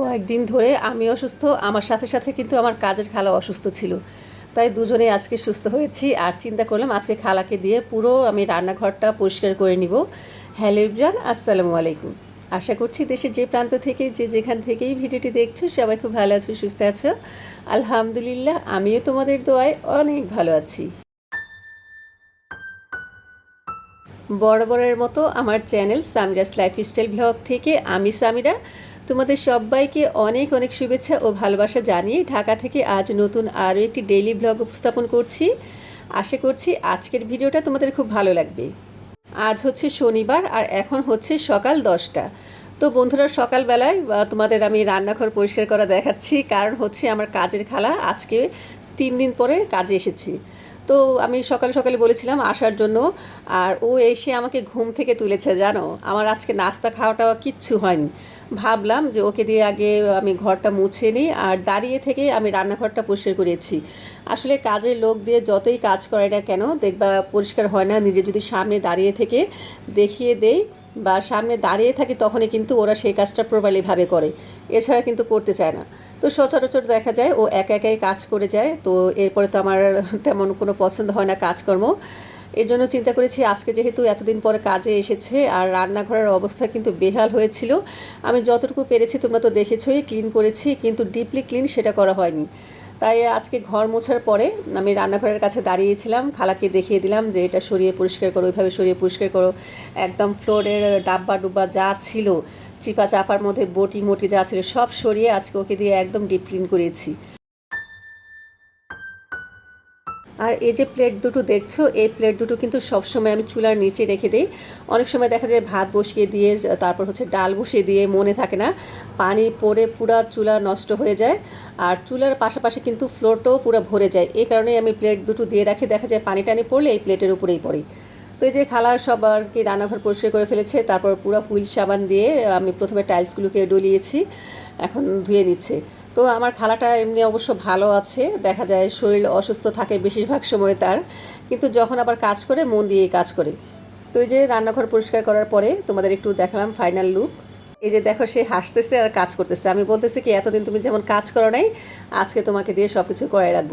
কয়েকদিন ধরে আমি অসুস্থ, আমার সাথে সাথে কিন্তু আমার কাজের খালা অসুস্থ ছিল। তাই দুজনেই আজকে সুস্থ হয়েছি আর চিন্তা করলাম আজকে খালাকে দিয়ে পুরো আমি রান্নাঘরটা পরিষ্কার করে নিব। হ্যালো ইব্রান আসসালামু আলাইকুম। আশা করছি দেশের যে প্রান্ত থেকে, যে যেখান থেকেই ভিডিওটি দেখছ, সবাই খুব ভালো আছো, সুস্থ আছো। আলহামদুলিল্লাহ, আমিও তোমাদের দোয়ায় অনেক ভালো আছি। বরাবরের মতো আমার চ্যানেল সামিরাস লাইফস্টাইল ব্লগ থেকে আমি সামিরা। তোমাদের সবাইকে অনেক অনেক শুভেচ্ছা ও ভালোবাসা জানিয়ে ঢাকা থেকে আজ নতুন আরও একটি ডেইলি ব্লগ উপস্থাপন করছি। আশা করছি আজকের ভিডিওটা তোমাদের খুব ভালো লাগবে। আজ হচ্ছে শনিবার আর এখন হচ্ছে সকাল দশটা। তো বন্ধুরা, সকালবেলায় তোমাদের আমি রান্নাঘর পরিষ্কার করা দেখাচ্ছি। কারণ হচ্ছে আমার কাজের খালা আজকে তিন দিন পরে কাজে এসেছি। তো আমি সকালে সকালে বলেছিলাম আসার জন্য, আর ও এসে আমাকে ঘুম থেকে তুলেছে, জানো? আমার আজকে নাস্তা খাওয়াটা কিচ্ছু হয়নি। ভাবলাম যে ওকে দিয়ে আগে আমি ঘরটা মুছে নিই, আর দাঁড়িয়ে থেকে আমি রান্নাঘরটা পরিষ্কার করেছি। আসলে কাজের লোক দিয়ে যতই কাজ করে না কেন, দেখবা পরিষ্কার হয় না, নিজে যদি সামনে দাঁড়িয়ে থেকে দেখিয়ে দেই বা সামনে দাঁড়িয়ে থাকি তখনই কিন্তু ওরা সেই কাজটা প্রপারলিভাবে করে। এছাড়া কিন্তু করতে চায় না। তো সচরাচর দেখা যায় ও একা একাই কাজ করে যায়। তো এরপরে তো আমার তেমন কোনো পছন্দ হয় না কাজকর্ম। এর জন্য চিন্তা করেছি, আজকে যেহেতু এতদিন পরে কাজে এসেছে আর রান্নাঘরের অবস্থা কিন্তু বেহাল হয়েছিল, আমি যতটুকু পেরেছি তোমরা তো দেখেছোই ক্লিন করেছি, কিন্তু ডিপলি ক্লিন সেটা করা হয়নি। তাই আজকে ঘর মোছার পরে আমি রান্নাঘরের কাছে দাঁড়িয়েছিলাম, খালাকে দেখিয়ে দিলাম যে এটা সরিয়ে পরিষ্কার করো, ওইভাবে সরিয়ে পরিষ্কার করো। একদম ফ্লোরের ডাব্বা ডুব্বা যা ছিল চিপা চাপার মধ্যে বটি মোটি যা ছিল, সব সরিয়ে আজকে ওকে দিয়ে একদম ডিপ ক্লিন করেছি। আর এই যে প্লেট দুটো দেখছ, এই প্লেট দুটো কিন্তু সবসময় আমি চুলার নিচে রেখে দিই। অনেক সময় দেখা যায় ভাত বসিয়ে দিয়ে, তারপর হচ্ছে ডাল বসিয়ে দিয়ে মনে থাকে না, পানি পড়ে পুরা চুলা নষ্ট হয়ে যায়। আর চুলার পাশাপাশি কিন্তু ফ্লোরটাও পুরো ভরে যায়। এই কারণে আমি প্লেট দুটো দিয়ে রাখি। দেখা যায় পানি টানি পড়লে এই প্লেটের উপরেই পড়ে। তো এই যে খালা সব আর কি রান্নাঘর পরিষ্কার করে ফেলেছে, তারপর পুরো হুইল সাবান দিয়ে আমি প্রথমে টাইলসগুলোকে ডলিয়েছি, এখন ধুয়ে নিচ্ছে। তো আমার খালাটা এমনি অবশ্য ভালো আছে, দেখা যায় শরীর অসুস্থ থাকে বেশিরভাগ সময় তার, কিন্তু যখন আবার কাজ করে মন দিয়ে কাজ করে। তো এই যে রান্নাঘর পরিষ্কার করার পরে তোমাদের একটু দেখালাম ফাইনাল লুক। এই যে দেখো সে হাসতেছে আর কাজ করতেছে, আমি বলতেছি কি, এতদিন তুমি যেমন কাজ করো নাই, আজকে তোমাকে দিয়ে সব কিছু করাই রাখব।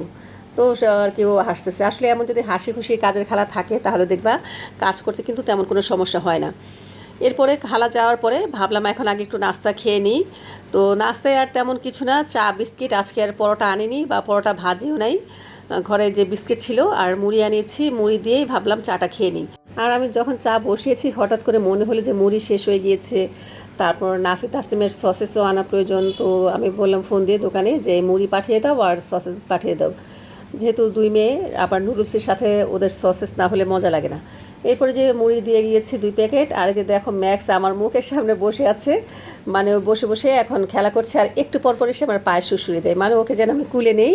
তো আর কেউ হাসতেছে। আসলে এমন যদি হাসি খুশি কাজের খালা থাকে, তাহলে দেখবা কাজ করতে কিন্তু তেমন কোনো সমস্যা হয় না। এরপরে খালা যাওয়ার পরে ভাবলাম এখন আগে একটু নাস্তা খেয়ে নিই। তো নাস্তায় আর তেমন কিছু না, চা, বিস্কিট, আজকে আর পরোটা আনিনি বা পরোটা ভাজিও নাই। ঘরে যে বিস্কিট ছিল আর মুড়ি আনিয়েছি, মুড়ি দিয়েই ভাবলাম চাটা খেয়ে নিই। আর আমি যখন চা বসিয়েছি, হঠাৎ করে মনে হলো যে মুড়ি শেষ হয়ে গিয়েছে। তারপর নাফি তাসলিমের সসেসও আনা প্রয়োজন, তো আমি বললাম, ফোন দিয়ে দোকানে যে মুড়ি পাঠিয়ে দাও আর সসেস পাঠিয়ে দাও। যেহেতু দুই মেয়ে, আবার নুডলসের সাথে ওদের সসেস না হলে মজা লাগে না। এরপরে যে মুড়ি দিয়ে গিয়েছি দুই প্যাকেট, আর এই যে দেখো ম্যাক্স আমার মুখের সামনে বসে আছে মানে ও বসে বসে এখন খেলা করছে, আর একটু পর পর এসে আমার পায়ে শুশুরি দেয়। মানে ওকে যেন আমি কুলে নেই,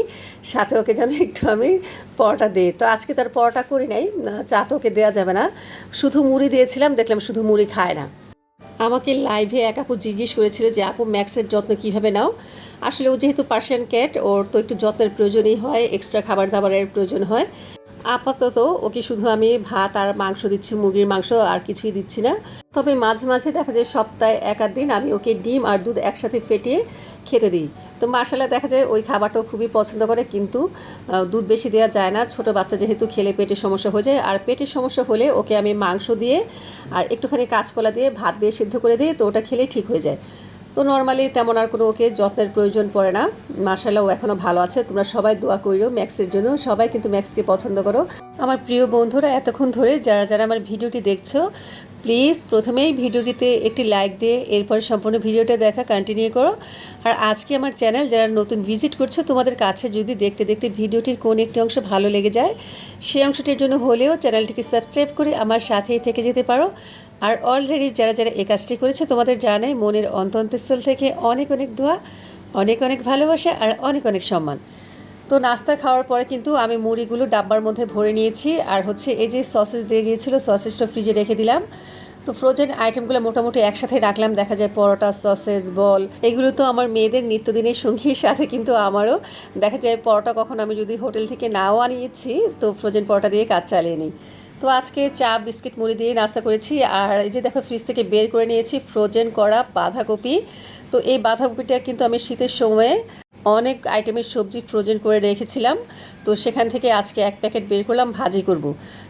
সাথে ওকে যেন একটু আমি পরোটা দিই। তো আজকে তার পরোটা করি নাই চা তো ওকে দেওয়া যাবে না। শুধু মুড়ি দিয়েছিলাম, দেখলাম শুধু মুড়ি খায় না। আমাকে লাইভে এক আপু জিজ্ঞেস করেছিল যে, আপু ম্যাক্সের যত্ন কীভাবে নাও? আসলে ও যেহেতু পার্সিয়ান ক্যাট ওর তো একটু যত্নের প্রয়োজনই হয় এক্সট্রা খাবার দাবারের প্রয়োজন হয়। আপাতত ওকে শুধু আমি ভাত আর মাংস দিচ্ছি, মুরগির মাংস আর কিছুই দিচ্ছি না। তবে মাঝে মাঝে দেখা যায় সপ্তাহে এক আধ দিন আমি ওকে ডিম আর দুধ একসাথে ফেটিয়ে খেতে দিই। তো মাসালা দেখা যায় ওই খাবারটাও খুবই পছন্দ করে, কিন্তু দুধ বেশি দেওয়া যায় না। ছোট বাচ্চা যেহেতু খেলে পেটের সমস্যা হয়ে যায়, আর পেটের সমস্যা হলে ওকে আমি মাংস দিয়ে আর একটুখানি কাঁচকলা দিয়ে ভাত দিয়ে সিদ্ধ করে দিই, তো ওটা খেলে ঠিক হয়ে যায়। তো নর্মালি তেমন আর কোনো ওকে যত্নের প্রয়োজন পড়ে না। মার্শাল্লাহ এখনও ভালো আছে। তোমরা সবাই দোয়া করিও ম্যাক্সের জন্য। সবাই কিন্তু ম্যাক্সকে পছন্দ করো। আমার প্রিয় বন্ধুরা, এতক্ষণ ধরে যারা যারা আমার ভিডিওটি দেখছ প্লিজ প্রথমেই ভিডিওটিতে একটি লাইক দিয়ে এরপর সম্পূর্ণ ভিডিওটা দেখা কন্টিনিউ করো। আর আজকে আমার চ্যানেল যারা নতুন ভিজিট করছ, তোমাদের কাছে যদি দেখতে দেখতে ভিডিওটির কোন একটি অংশ ভালো লেগে যায়, সেই অংশটির জন্য হলেও চ্যানেলটিকে সাবস্ক্রাইব করে আমার সাথেই থেকে যেতে পারো। আর অলরেডি যারা যারা এই কাজটি করেছে, তোমাদের জানাই মনের অন্তন্তস্থল থেকে অনেক অনেক দোয়া, অনেক অনেক ভালোবাসা আর অনেক অনেক সম্মান। তো নাস্তা খাওয়ার পরে কিন্তু আমি মুড়িগুলো ডাব্বার মধ্যে ভরে নিয়েছি। আর হচ্ছে এই যে সসেস দিয়ে গিয়েছিল সসেসটা ফ্রিজে রেখে দিলাম। তো ফ্রোজেন আইটেমগুলো মোটামুটি একসাথে রাখলাম, দেখা যায় পরোটা, সসেস, বল। এগুলো তো আমার মেয়েদের নিত্যদিনের সঙ্গীর সাথে কিন্তু আমারও। দেখা যায় পরোটা কখন আমি যদি হোটেল থেকে নাও আনিয়েছি, তো ফ্রোজেন পরোটা দিয়ে কাজ চালিয়ে নিই। তো আজকে চা, বিস্কিট, মুড়ি দিয়ে নাস্তা করেছি। আর এই যে দেখো ফ্রিজ থেকে বের করে নিয়েছি ফ্রোজেন করা বাঁধাকপি। তো এই বাঁধাকপিটা কিন্তু আমি শীতের সময়ে অনেক আইটেমের সবজি ফ্রোজেন করে রেখেছিলাম। তো সেখান থেকে আজকে এক প্যাকেট বের করলাম, ভাজি করব।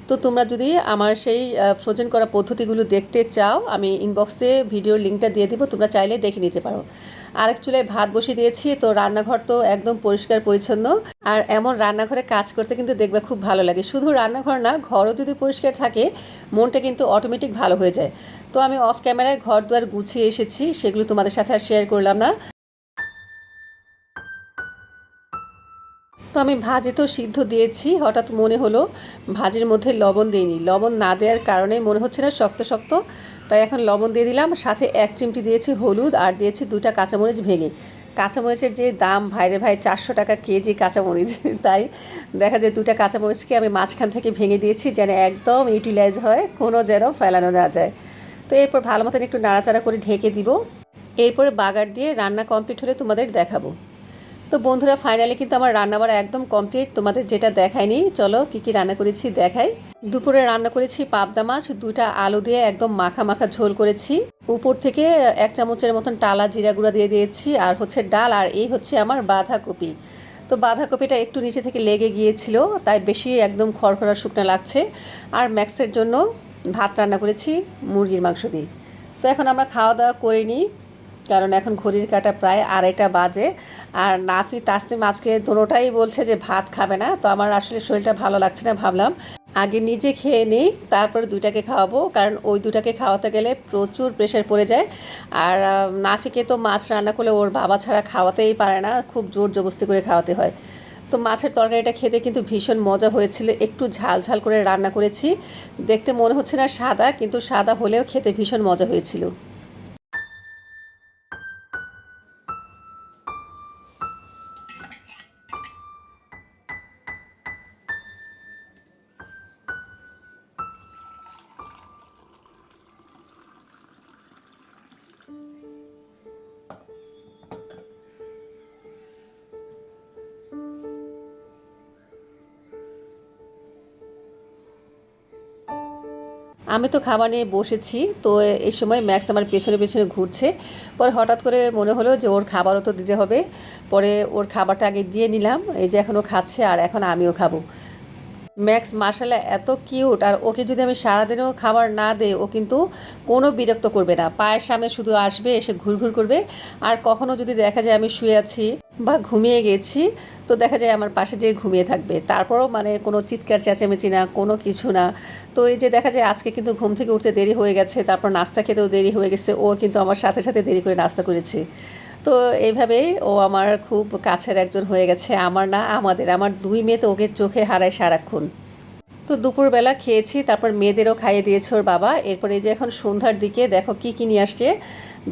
তো তোমরা যদি আমার সেই ফ্রোজেন করা পদ্ধতিগুলো দেখতে চাও, আমি ইনবক্সে ভিডিওর লিঙ্কটা দিয়ে দিব, তোমরা চাইলে দেখে নিতে পারো। আরেক চুলায় ভাত বসিয়ে দিয়েছি, তো রান্নাঘর তো একদম পরিষ্কার পরিচ্ছন্ন। আর এমন রান্নাঘরে কাজ করতে কিন্তু দেখবে খুব ভালো লাগে। শুধু রান্নাঘর না, ঘরও যদি পরিষ্কার থাকে, মনটা কিন্তু অটোমেটিক ভালো হয়ে যায়। তো আমি অফ ক্যামেরায় ঘর দুয়ার গুছিয়ে এসেছি, সেগুলো তোমাদের সাথে আর শেয়ার করলাম না। তো আমি ভাজি তো সিদ্ধ দিয়েছি, হঠাৎ মনে হলো ভাজির মধ্যে লবণ দিইনি লবণ না দেওয়ার কারণে মনে হচ্ছে না শক্ত শক্ত, তাই এখন লবণ দিয়ে দিলাম, সাথে এক চিমটি দিয়েছি হলুদ আর দিয়েছি দুটা কাঁচামরিচ ভেঙে। কাঁচামরিচের যে দাম ভাইরে ভাই, চারশো টাকা কেজি কাঁচামরিচ। তাই দেখা যায় দুটা কাঁচামরিচকে আমি মাঝখান থেকে ভেঙে দিয়েছি, যেন একদম ইউটিলাইজ হয়, কোনো যেন ফেলানো না যায়। তো এরপর ভালো মতন একটু নাড়াচাড়া করে ঢেকে দিব। এরপরে বাগার দিয়ে রান্না কমপ্লিট হলে তোমাদের দেখাবো। তো বন্ধুরা ফাইনালি কিন্তু আমার রান্নাবাড়া একদম কমপ্লিট তোমাদের যেটা দেখায়নি, চলো কি কি রান্না করেছি দেখাই। দুপুরে রান্না করেছি পাবদা মাছ, দুইটা আলু দিয়ে একদম মাখা মাখা ঝোল করেছি। উপর থেকে এক চামচের মতন টালা জিরা গুঁড়া দিয়ে দিয়েছি, আর হচ্ছে ডাল, আর এই হচ্ছে আমার বাঁধাকপি। তো বাঁধাকপিটা একটু নিচে থেকে লেগে গিয়েছিল, তাই বেশি একদম খড়খড়া শুকনো লাগছে। আর ম্যাক্সের জন্য ভাত রান্না করেছি মুরগির মাংস দিয়ে। তো এখন আমরা খাওয়া দাওয়া করিনি কারণ এখন ঘড়ির কাটা প্রায় আড়াইটা বাজে। আর নাফি তাসনিম আজকে দুটোটাই বলছে যে ভাত খাবে না। তো আমার আসলে শরীরটা ভালো লাগছে না ভাবলাম আগে নিজে খেয়ে নিই, তারপর দুইটাকে খাওয়াবো। কারণ ওই দুটাকে খাওয়াতে গেলে প্রচুর প্রেশার পড়ে যায়। আর নাফিকে তো মাছ রান্না করলে ওর বাবা ছাড়া খাওয়াতেই পারে না। খুব জোর জবস্তি করে খাওয়াতে হয়। তো মাছের তরকারিটা খেতে কিন্তু ভীষণ মজা হয়েছিল। একটু ঝাল ঝাল করে রান্না করেছি। দেখতে মনে হচ্ছে না সাদা, কিন্তু সাদা হলেও খেতে ভীষণ মজা হয়েছিল। আমি তো খাবার নিয়ে বসেছি, তো এই সময় ম্যাক্স আমার পেছনে পেছনে ঘুরছে। পরে হঠাৎ করে মনে হলো যে ওর খাবারও তো দিতে হবে। পরে ওর খাবারটা আগে দিয়ে নিলাম, এই যে এখনও খাচ্ছে আর এখন আমিও খাব। ম্যাক্স মার্শালা এত কিউট আর ওকে যদি আমি সারাদিনও খাবার না দেই, ও কিন্তু কোনো বিরক্ত করবে না। পায়ের সামনে শুধু আসবে, এসে ঘুরঘুর করবে। আর কখনও যদি দেখা যায় আমি শুয়ে আছি বা ঘুমিয়ে গেছি, তো দেখা যায় আমার পাশে যেয়ে ঘুমিয়ে থাকবে। তারপরও মানে কোনো চিৎকার, চেঁচামেচি না, কোনো কিছু না। তো এই যে দেখা যায় আজকে কিন্তু ঘুম থেকে উঠতে দেরি হয়ে গেছে, তারপর নাস্তা খেতেও দেরি হয়ে গেছে, ও কিন্তু আমার সাথে সাথে দেরি করে নাস্তা করেছে। তো এইভাবেই ও আমার খুব কাছের একজন হয়ে গেছে, আমার না আমাদের, আমার দুই মেয়ে তো ওকে চোখে হারায় সারাক্ষণ। তো দুপুরবেলা খেয়েছি, তারপর মেয়েদেরও খাইয়ে দিয়েছে ওর বাবা। এরপরে যে এখন সন্ধ্যার দিকে দেখো কি কি নিয়ে আসছে।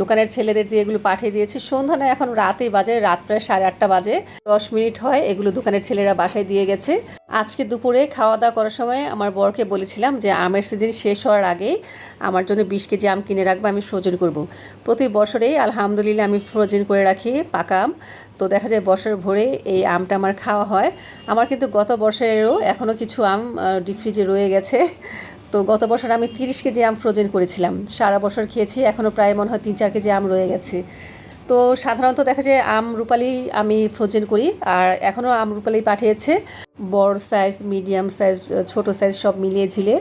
দোকানের ছেলেদের দিয়ে এগুলো পাঠিয়ে দিয়েছি। সন্ধ্যা না, এখন রাতেই বাজে, রাত প্রায় সাড়ে আটটা বাজে। দশ মিনিট হয় এগুলো দোকানের ছেলেরা বাসায় দিয়ে গেছে। আজকে দুপুরে খাওয়া দাওয়া করার সময় আমার বরকে বলেছিলাম যে আমের সিজন শেষ হওয়ার আগে আমার জন্য বিশ কেজি আম কিনে রাখব, আমি ফ্রোজেন করব। প্রতি বছরেই আলহামদুলিল্লাহ আমি ফ্রোজেন করে রাখি পাকা আম। তো দেখা যায় বছর ভরে এই আমটা আমার খাওয়া হয়। আমার কিন্তু গত বছরেরও এখনও কিছু আম ডিপ ফ্রিজে রয়ে গেছে। তো গত বছর আমি তিরিশ কেজি আম ফ্রোজেন করেছিলাম। সারা বছর খেয়েছি এখনও প্রায় মনে হয় তিন চার কেজি আম রয়ে গেছে। তো সাধারণত দেখা যায় আম রূপালি আমি ফ্রোজেন করি, আর এখনও আম রূপালি পাঠিয়েছে। বড় সাইজ মিডিয়াম সাইজ ছোট সাইজ সব মিলিয়ে ঝিলে।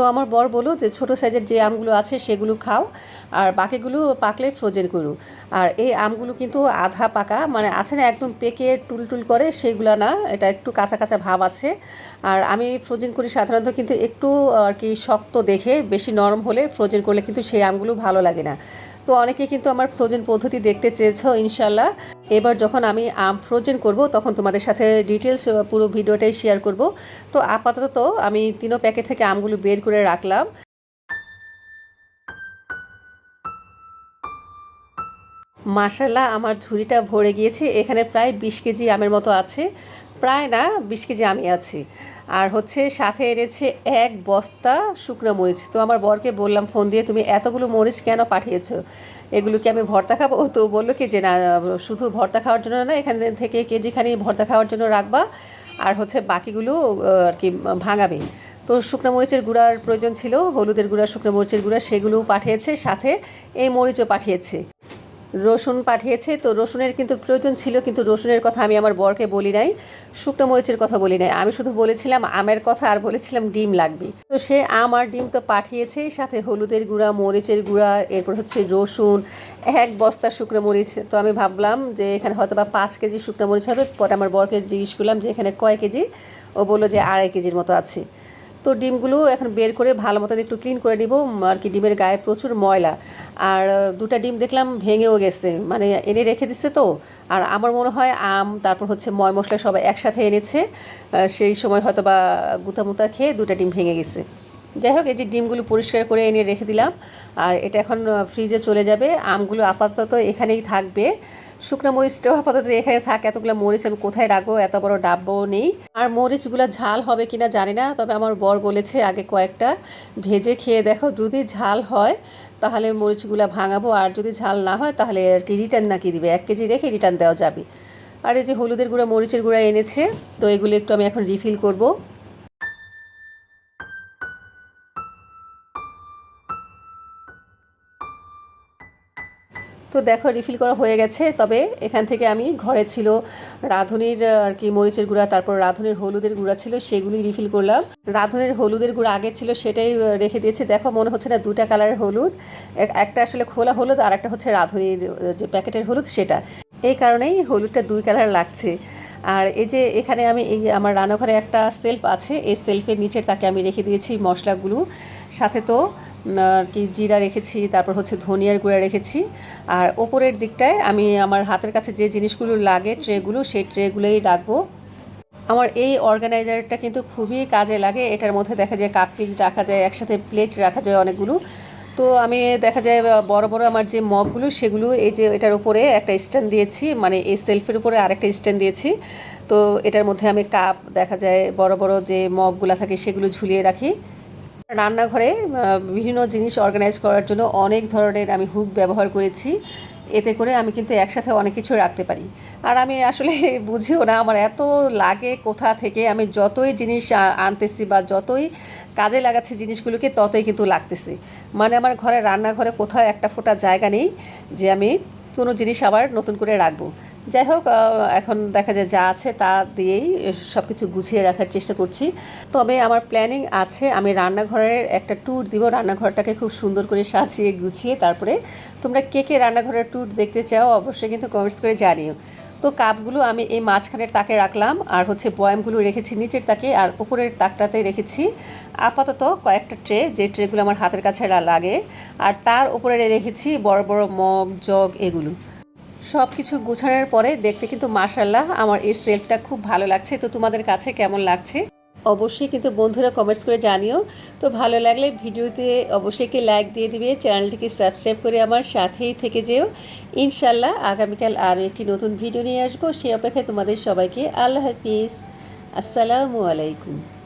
তো আমার বর বলো যে ছোট সাইজের যে আমগুলো আছে সেগুলো খাও, আর বাকিগুলো পাকলে ফ্রোজেন করু। আর এই আমগুলো কিন্তু আধা পাকা মানে আছে না একদম পেকে টুল টুল করে, সেগুলো না, এটা একটু কাঁচা কাঁচা ভাব আছে। আর আমি ফ্রোজেন করি সাধারণত কিন্তু একটু আর কি শক্ত দেখে, বেশি নরম হলে ফ্রোজেন করলে কিন্তু সেই আমগুলো ভালো লাগে না। তো অনেকে কিন্তু আমার ফ্রোজেন পদ্ধতি দেখতে চেয়েছ ইনশাল্লাহ এবার যখন আমি, আম ফ্রোজেন করব, তখন তোমাদের সাথে ডিটেলস পুরো ভিডিওটাই শেয়ার করব। তো আপাতত আমি তিনো প্যাকেট থেকে আমগুলো বের করে রাখলাম। মাসাল্লাহ আমার ঝুড়িটা ভরে গিয়েছে। এখানে প্রায় বিশ কেজি আমের মতো আছে। প্রায় না, বিশ কেজি আমি আছি। আর হচ্ছে সাথে এনেছে এক বস্তা শুকনো মরিচ। তো আমার বরকে বললাম, ফোন দিয়ে তুমি এতগুলো মরিচ কেন পাঠিয়েছো? এগুলো কি আমি ভর্তা খাব? তো বলল কি যে, না, শুধু ভর্তা খাওয়ার জন্য না, এখান থেকে কেজিখানি ভর্তা খাওয়ার জন্য রাখবা। আর হচ্ছে বাকিগুলো আর কি, ভাঙাবে। তো শুকনো মরিচের গুঁড়ার প্রয়োজন ছিল, হলুদের গুঁড়া, শুকনো মরিচের গুঁড়া, সেগুলোও পাঠিয়েছে, সাথে এই মরিচও পাঠিয়েছে। রসুন পাঠিয়েছে। তো রসুনের কিন্তু প্রয়োজন ছিল, কিন্তু রসুনের কথা আমি আমার বরকে বলি নাই। শুকনো মরিচের কথা বলি নাই। আমি শুধু বলেছিলাম আমের কথা আর বলেছিলাম ডিম লাগবে। তো সে আম আর ডিম তো পাঠিয়েছে, সাথে হলুদের গুঁড়া, মরিচের গুঁড়া, এরপর হচ্ছে রসুন, এক বস্তা শুকনো মরিচ। তো আমি ভাবলাম যে এখানে হয়তো বা পাঁচ কেজি শুকনো মরিচ হবে। পরে আমার বরকে জিজ্ঞেস করলাম যে এখানে কয় কেজি? ও বলল যে আড়াই কেজির মতো আছে। তো ডিমগুলো এখন বের করে ভালো মতো একটু ক্লিন করে নিব। আর কি ডিমের গায়ে প্রচুর ময়লা। আর দুটা ডিম দেখলাম ভেঙেও গেছে। মানে এনে রেখে দিচ্ছে তো। আর আমার মনে হয় আম, তারপর হচ্ছে ময় মশলা সবাই একসাথে এনেছে। সেই সময় হয়তো বা গুতামুতা খেয়ে দুটা ডিম ভেঙে গেছে। যাই হোক, এই যে ডিমগুলো পরিষ্কার করে এনে রেখে দিলাম। আর এটা এখন ফ্রিজে চলে যাবে। আমগুলো আপাতত এখানেই থাকবে। শুকনো মরিচটাও আপাতত এখানে থাকে, এতগুলো মরিচ আমি কোথায় রাখব, এত বড় ডাব্বও নেই। আর মরিচগুলো ঝাল হবে কিনা জানি না, তবে আমার বর বলেছে আগে কয়েকটা ভেজে খেয়ে দেখো, যদি ঝাল হয় তাহলে মরিচগুলো ভাঙাবো, আর যদি ঝাল না হয় তাহলে আর কি রিটার্ন নাকি দিবে? এক কেজি রেখে রিটার্ন দেওয়া যাবে। আর এই যে হলুদের গুঁড়া, মরিচের গুঁড়া এনেছে, তো এগুলো একটু আমি এখন রিফিল করব। তো দেখো রিফিল করা হয়ে গেছে। তবে এখান থেকে আমি ঘরে ছিল রাঁধুনির আর কি মরিচের গুঁড়া, তারপর রাঁধুনির হলুদের গুঁড়া ছিল সেগুলি রিফিল করলাম। রাঁধুনির হলুদের গুঁড়া আগে ছিল, সেটাই রেখে দিয়েছি। দেখো, মনে হচ্ছে না দুটা কালারের হলুদ। একটা আসলে খোলা হলুদ, আর একটা হচ্ছে রাঁধুনির যে প্যাকেটের হলুদ, সেটা। এই কারণেই হলুদটা দুই কালার লাগছে। আর এই যে এখানে আমি, এই আমার রান্নাঘরে একটা সেলফ আছে। এই সেলফের নিচের তাকে আমি রেখে দিয়েছি মশলাগুলো। সাথে তো আর কি জিরা রেখেছি, তারপর হচ্ছে ধনিয়ার গুঁড়া রেখেছি। আর ওপরের দিকটায় আমি আমার হাতের কাছে যে জিনিসগুলো লাগে ট্রেগুলো, সেই ট্রেগুলোই রাখব। আমার এই অর্গানাইজারটা কিন্তু খুবই কাজে লাগে। এটার মধ্যে দেখা যায় কাপ পিস রাখা যায়, একসাথে প্লেট রাখা যায় অনেকগুলো। তো আমি দেখা যায় বড় বড় আমার যে মগগুলো, সেগুলো এই যে এটার উপরে একটা স্ট্যান্ড দিয়েছি মানে এই সেলফের উপরে আরেকটা স্ট্যান্ড দিয়েছি। তো এটার মধ্যে আমি কাপ, দেখা যায় বড় বড় যে মগগুলো থাকে, সেগুলো ঝুলিয়ে রাখি। রান্নাঘরে বিভিন্ন জিনিস অর্গানাইজ করার জন্য অনেক ধরনের আমি হুক ব্যবহার করেছি। এতে করে আমি কিন্তু একসাথে অনেক কিছু রাখতে পারি। আর আমি আসলে বুঝিও না, আমার এত লাগে কোথা থেকে আমি যতই জিনিস আনতেছি বা যতই কাজে লাগাচ্ছি জিনিসগুলোকে ততই কিন্তু লাগতেছে। মানে আমার ঘরে, রান্নাঘরে কোথাও একটা ফোটা জায়গা নেই যে আমি কোনো জিনিস আবার নতুন করে রাখব। যাই হোক এখন দেখা যায় যা আছে তা দিয়েই সব কিছু গুছিয়ে রাখার চেষ্টা করছি। তবে আমার প্ল্যানিং আছে, আমি রান্নাঘরের একটা ট্যুর দিব। রান্নাঘরটাকে খুব সুন্দর করে সাজিয়ে গুছিয়ে তারপরে তোমরা কে কে রান্নাঘরের ট্যুর দেখতে চাও অবশ্যই কিন্তু কমেন্টস করে জানিও। তো কাপগুলো আমি এই মাঝখানের তাকে রাখলাম, আর হচ্ছে বয়ামগুলো রেখেছি নিচের তাকে, আর উপরের তাকটাতে রেখেছি। আপাতত কয়েকটা ট্রে, যে ট্রেগুলো আমার হাতের কাছে লাগে, আর তার উপরে রেখেছি বড় বড় মগ, জগ এগুলো। সব কিছু গুছানোর পরে দেখতে কিন্তু মার্শাল্লাহ আমার এই সেলফটা খুব ভালো লাগছে। তো তোমাদের কাছে কেমন লাগছে? অবশ্যই কিন্তু বন্ধুরা কমেন্টস করে জানিও। তো ভালো লাগলে ভিডিওতে অবশ্যই একটি লাইক দিয়ে দিবে, চ্যানেলটিকে সাবস্ক্রাইব করে আমার সাথেই থেকে যেও। ইনশাল্লাহ আগামীকাল আরও একটি নতুন ভিডিও নিয়ে আসব। সে অপেক্ষায় তোমাদের সবাইকে আল্লাহ হাফিজ। আসসালামু আলাইকুম।